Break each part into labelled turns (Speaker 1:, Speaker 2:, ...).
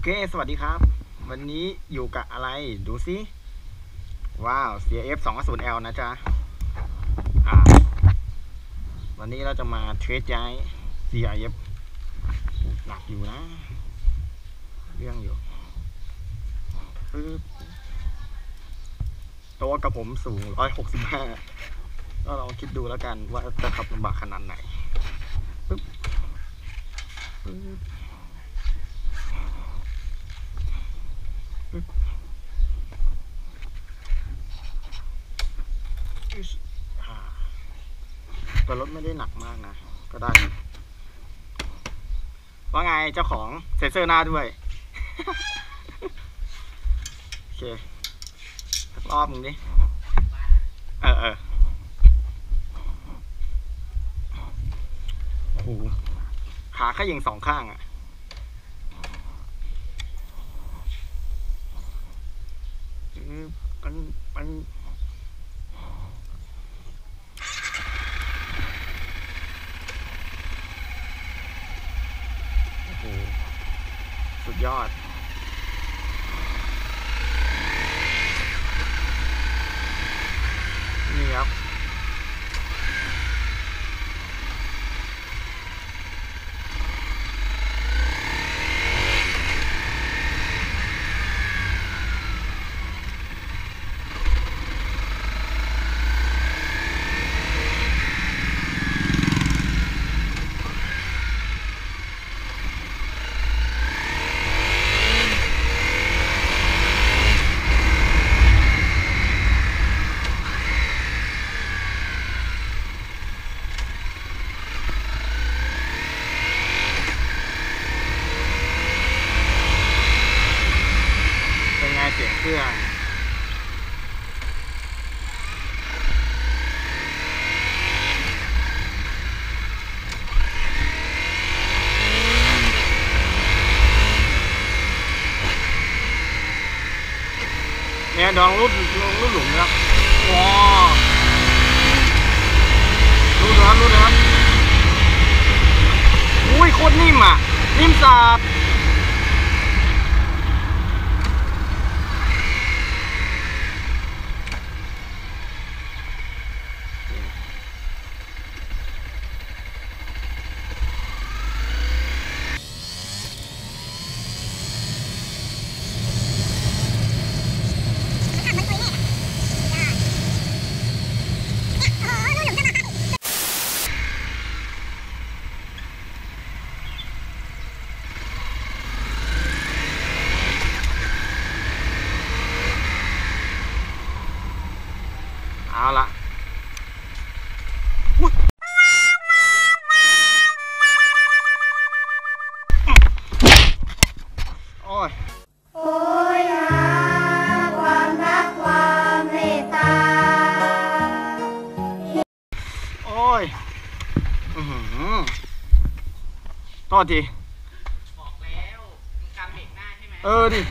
Speaker 1: อเค สวัสดีครับ วันนี้อยู่กับอะไรดูสิว้าว CF 2 0 L นะจ๊ะอ่าวันนี้เราจะมาเทรดย้าย CIF หนักอยู่นะ เรื่องอยู่ปึ๊บตัวกับผมสูง 165 ก็ลองคิดดูแล้วกันว่าจะขับลำบากขนาดไหนปึ๊บปึ๊บ อิ๊ชอ่าตัวรถไม่ได้หนักมากนะ ก็ได้ ว่าไงเจ้าของเซ็นเซอร์หน้าด้วย โอเครอบมึงดิ เออเออโอ้โหขาขยิงสองข้างอะอืมมันมันโอ้โห สุดย พื่องเนี่ยดองรุ่นรุ่นหลุมนะครับว้ารู้นะครับรู้นะครับ อุ้ยโคตรนิ่มอะ นิ่มสับ เอาละอุ๊ยโอ้ย
Speaker 2: โอ้ยหาความรักความเมตตา
Speaker 1: โอ้ยอือหือโทษที
Speaker 3: บอกแล้วมึงกำเบรกหน้าใช่ไหม
Speaker 1: เออดิ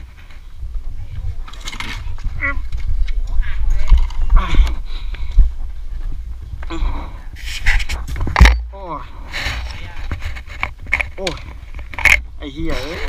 Speaker 3: โอ้หักเลย
Speaker 1: อะอืม โอ้ยโอ้ยไอ้เหี้ยเอ้ย